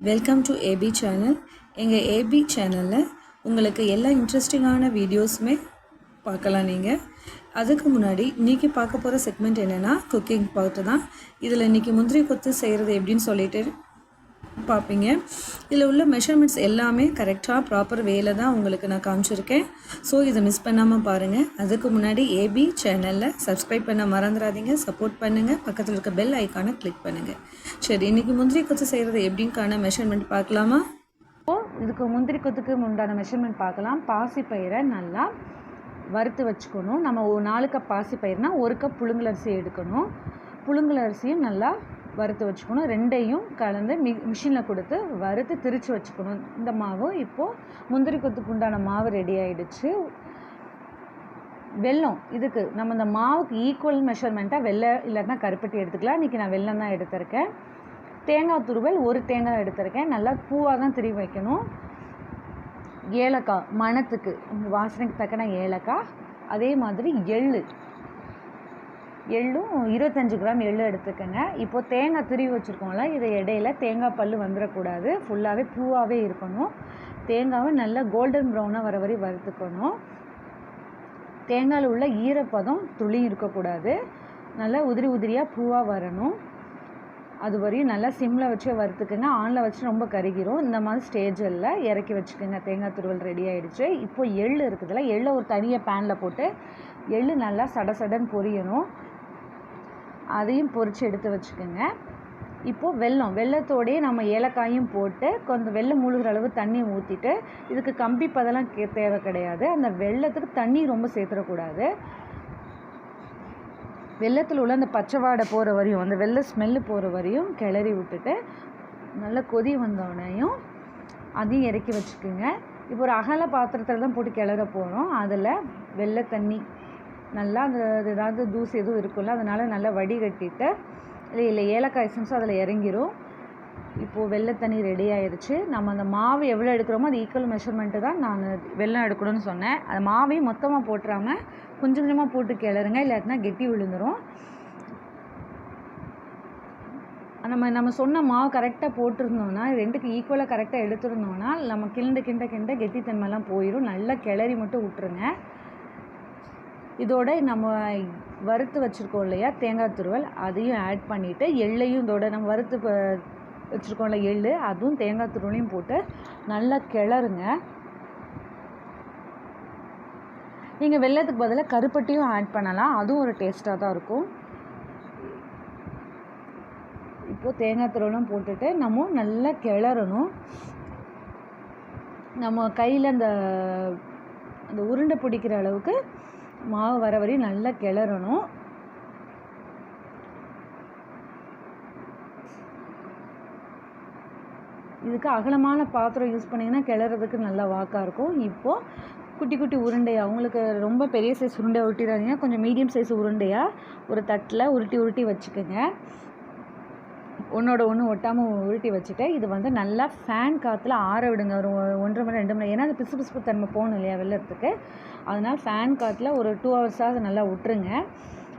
Welcome to AB channel எங்கள் AB சேனலில் உங்களுக்கு எல்லா இன்ட்ரெஸ்டிங்கான வீடியோஸுமே பார்க்கலாம் நீங்கள் அதுக்கு முன்னாடி இன்றைக்கி பார்க்க போகிற செக்மெண்ட் என்னென்னா குக்கிங் பார்ட்டு தான். இதில் இன்றைக்கி முந்திரி கொத்து செய்கிறது எப்படின்னு சொல்லிட்டு பார்ப்பீங்க. இதில் உள்ள மெஷர்மெண்ட்ஸ் எல்லாமே கரெக்டாக ப்ராப்பர் வேல தான் உங்களுக்கு நான் காமிச்சிருக்கேன். ஸோ இதை மிஸ் பண்ணாமல் பாருங்கள் அதுக்கு முன்னாடி ஏபி சேனலில் சப்ஸ்கிரைப் பண்ண மறந்துடாதீங்க. சப்போர்ட் பண்ணுங்கள் பக்கத்தில் இருக்க பெல் ஐக்கானை கிளிக் பண்ணுங்கள் சரி இன்றைக்கி முந்திரி கொத்து செய்கிறது எப்படின்கான மெஷர்மெண்ட் பார்க்கலாமா? இப்போது இதுக்கு முந்திரி கொத்துக்கு உண்டான மெஷர்மெண்ட் பார்க்கலாம். பாசி பயிரை நல்லா வறுத்து வச்சுக்கணும். நம்ம ஒரு நாலு கப் பாசி பயிர்னால் ஒரு கப் புழுங்கலரிசி எடுக்கணும். புழுங்கலரிசியும் நல்லா வறுத்து வச்சுக்கணும். ரெண்டையும் கலந்து மி மிஷினில் கொடுத்து வறுத்து திரித்து வச்சுக்கணும். இந்த மாவு இப்போது முந்திரி கொத்துக்கு உண்டான மாவு ரெடி ஆகிடுச்சு வெல்லம் இதுக்கு நம்ம இந்த மாவுக்கு ஈக்குவல் மெஷர்மெண்ட்டாக வெள்ளை இல்லைன்னா கருப்பட்டி எடுத்துக்கலாம். இன்றைக்கி நான் வெள்ளம் தான் எடுத்திருக்கேன். தேங்காய் துருவல் ஒரு தேங்காய் எடுத்திருக்கேன். நல்லா பூவாக தான் திரி வைக்கணும். ஏலக்காய் மணத்துக்கு வாசனைக்கு தக்கன ஏலக்காய் அதே மாதிரி எள்ளு. எள்ளும் இருபத்தஞ்சி கிராம் எள்ளு எடுத்துக்கோங்க. இப்போது தேங்காய் துருவி வச்சுருக்கோம்ல இதை இடையில தேங்காய் பல் வந்துடக்கூடாது. ஃபுல்லாகவே பூவாகவே இருக்கணும். தேங்காவை நல்லா கோல்டன் ப்ரௌனாக வர வரை வறுத்துக்கணும். தேங்காயில் உள்ள ஈரப்பதம் துளி இருக்கக்கூடாது. நல்லா உதிரி உதிரியாக பூவாக வரணும். அது வரையும் நல்லா சிம்மில் வச்சு வறுத்துக்குங்க. ஆனில் வச்சு ரொம்ப கருகிரும். இந்த மாதிரி ஸ்டேஜில் இறக்கி வச்சுக்கோங்க. தேங்காய் துருவல் ரெடி ஆகிடுச்சு இப்போ எள் இருக்குதுல்ல எள்ளை ஒரு தனியாக பேனில் போட்டு எள் நல்லா சட சடன் பொரியணும். அதையும் பொறித்து எடுத்து வச்சுக்கோங்க. இப்போது வெல்லம் வெள்ளத்தோடையே நம்ம ஏலக்காயும் போட்டு கொஞ்சம் வெள்ளம் முழுகிற அளவு தண்ணி ஊற்றிட்டு இதுக்கு கம்பி பதெல்லாம் தேவை கிடையாது. அந்த வெள்ளத்துக்கு தண்ணி ரொம்ப சேர்த்துடக்கூடாது. வெள்ளத்தில் உள்ள அந்த பச்சை வாடை போகிற வரையும் அந்த வெள்ளை ஸ்மெல்லு போகிற வரையும் கிளறி விட்டுட்டு நல்லா கொதி வந்தோடனையும் அதையும் இறக்கி வச்சுக்கோங்க. இப்போ ஒரு அகல பாத்திரத்தில் தான் போட்டு கிளற போகிறோம் அதில் வெள்ளை தண்ணி நல்லா அந்த அது ஏதாவது தூசி எதுவும் இருக்கும்ல அதனால் நல்லா வடிகட்டிட்டு இல்லை இல்லை ஏலக்காய் எசன்ஸும் அதில் இறங்கிரும். இப்போது வெள்ளை தண்ணி ரெடி ஆயிடுச்சு நம்ம அந்த மாவு எவ்வளோ எடுக்கிறோமோ அது ஈக்குவல் மெஷர்மெண்ட்டு தான் நான் வெள்ளம் எடுக்கணும்னு சொன்னேன். அந்த மாவையும் மொத்தமாக போட்டுறாமல் கொஞ்சம் கொஞ்சமாக போட்டு கிளறுங்க இல்லாட்டினா கெட்டி விழுந்துடும் நம்ம நம்ம சொன்ன மாவு கரெக்டாக போட்டிருந்தோம்னா ரெண்டுக்கு ஈக்குவலாக கரெக்டாக எடுத்துருந்தோம்னா நம்ம கிண்ட கிண்ட கிண்ட கெட்டித்தன்மைலாம் போயிடும் நல்லா கிளறி மட்டும் விட்டுருங்க. இதோட நம்ம வறுத்து வச்சுருக்கோம் இல்லையா? தேங்காய் துருவல். அதையும் ஆட் பண்ணிவிட்டு எள்ளையும் இதோட நம்ம வறுத்து வச்சுருக்கோம்ல எள் அதுவும் தேங்காய் துருவலையும் போட்டு நல்லா கிளறுங்க. நீங்கள் வெள்ளத்துக்கு பதிலாக கருப்பட்டியும் ஆட் பண்ணலாம். அதுவும் ஒரு டேஸ்ட்டாக தான் இருக்கும். இப்போது தேங்காய் துருவலும் போட்டுட்டு நம்ம நல்லா கிளறணும். நம்ம கையில் அந்த அந்த உருண்டை பிடிக்கிற அளவுக்கு மாவு வர வரையும் நல்லா கிளறணும். இதுக்கு அகலமான பாத்திரம் யூஸ் பண்ணிங்கன்னா கிளறதுக்கு நல்லா வாக்காக இருக்கும். இப்போது குட்டி குட்டி உருண்டையாக அவங்களுக்கு ரொம்ப பெரிய சைஸ் உருண்டை உருட்டிடாதீங்க. கொஞ்சம் மீடியம் சைஸ் உருண்டையாக ஒரு தட்டில் உருட்டி உருட்டி வச்சுக்கோங்க. ஒன்றோட ஒன்று ஒட்டாமல் உருட்டி வச்சுட்டு இது வந்து நல்லா ஃபேன் காற்றுல ஆற விடுங்க. ஒரு ஒன்றரை மணி ரெண்டு மணி. ஏன்னா அது பிசு பிசுப்பு தன்மை போகணும் இல்லையா வெள்ளத்துக்கு அதனால் ஃபேன் காற்றுல ஒரு டூ ஹவர்ஸாக நல்லா விட்டுருங்க.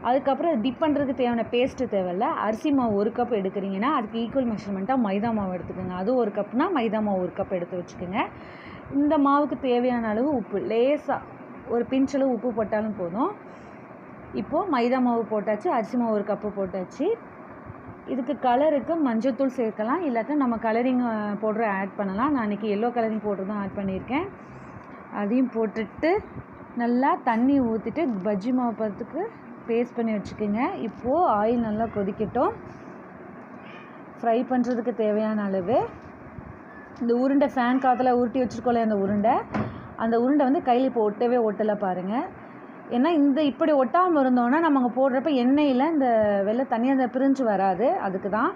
அதுக்கப்புறம் டிப் பண்ணுறதுக்கு தேவையான பேஸ்ட்டு தேவையில்ல. அரிசி மாவு ஒரு கப் எடுக்கிறீங்கன்னா அதுக்கு ஈக்குவல் மெஷர்மெண்ட்டாக மைதா மாவு எடுத்துக்கோங்க. அது ஒரு கப்னா மைதா மாவு ஒரு கப் எடுத்து வச்சுக்கோங்க. இந்த மாவுக்கு தேவையான அளவு உப்பு. லேசாக ஒரு பிஞ்சளவு உப்பு போட்டாலும் போதும். இப்போது மைதா மாவு போட்டாச்சு அரிசி மாவு ஒரு கப்பு போட்டாச்சு. இதுக்கு கலருக்கு மஞ்சத்தூள் சேர்க்கலாம். இல்லாட்டா நம்ம கலரிங் போடுற ஆட் பண்ணலாம். நான் இன்றைக்கி எல்லோ கலரிங் பவுடர் தான் ஆட் பண்ணியிருக்கேன். அதையும் போட்டுட்டு நல்லா தண்ணி ஊற்றிட்டு பஜ்ஜி மாவு பதத்துக்கு பேஸ்ட் பண்ணி வச்சுக்கோங்க. இப்போது ஆயில் நல்லா கொதிக்கட்டும். ஃப்ரை பண்ணுறதுக்கு தேவையான அளவு. இந்த உருண்டை ஃபேன் காற்றுல உருட்டி வச்சுருக்கோம்ல அந்த உருண்டை. அந்த உருண்டை வந்து கையில் இப்போ ஒட்டவே ஒட்டலை பாருங்கள் ஏன்னா இந்த இப்படி ஒட்டாமல் இருந்தோன்னா நம்ம அங்கே போடுறப்ப எண்ணெயில் இந்த வெள்ளை தண்ணி அந்த பிரிஞ்சு வராது. அதுக்கு தான்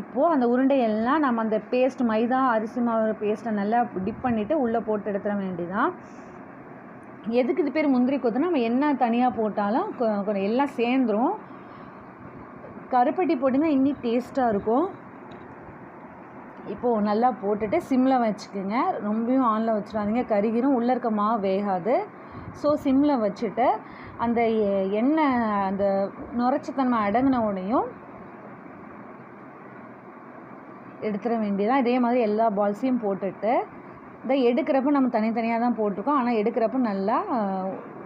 இப்போது அந்த உருண்டையெல்லாம் நம்ம அந்த பேஸ்ட் மைதா அரிசி மாவு பேஸ்ட்டை நல்லா டிப் பண்ணிவிட்டு உள்ளே போட்டு எடுத்துட வேண்டிதான். எதுக்கு இது பேர் முந்திரி கொத்துனா நம்ம என்ன தனியாக போட்டாலும் கொஞ்சம் எல்லாம் சேர்ந்துடும் கருப்பட்டி போட்டிங்கன்னா இன்னும் டேஸ்ட்டாக இருக்கும். இப்போது நல்லா போட்டுட்டு சிம்மில் வச்சுக்கோங்க. ரொம்பவும் ஆனில் வச்சிடாதீங்க. கருகிரும் உள்ளே இருக்க மாவு வேகாது. ஸோ சிம்மில் வச்சுட்டு அந்த எண்ணெய் அந்த நுரைச்சத்தன்மை அடங்கின உடனேயும் எடுத்துட வேண்டியதான் இதே மாதிரி எல்லா பால்ஸையும் போட்டுட்டு இதை எடுக்கிறப்ப நம்ம தனித்தனியாக தான் போட்டிருக்கோம். ஆனால் எடுக்கிறப்ப நல்லா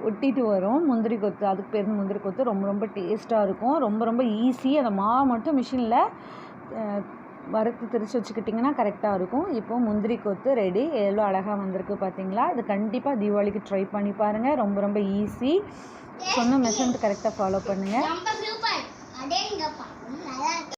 ஒட்டிட்டு வரும். முந்திரி கொத்து அதுக்கு பேர் முந்திரி கொத்து. ரொம்ப ரொம்ப டேஸ்ட்டாக இருக்கும். ரொம்ப ரொம்ப ஈஸி. அந்த மாவு மட்டும் மிஷினில் வறுத்து திரிச்சு வச்சுக்கிட்டிங்கன்னா கரெக்டாக இருக்கும். இப்போ முந்திரி கொத்து ரெடி எவ்வளோ அழகாக வந்திருக்கு பார்த்தீங்களா இது கண்டிப்பாக தீபாவளிக்கு ட்ரை பண்ணி பாருங்கள் ரொம்ப ரொம்ப ஈஸி. சொன்ன மெஷர்மெண்ட் கரெக்டாக ஃபாலோ பண்ணுங்கள்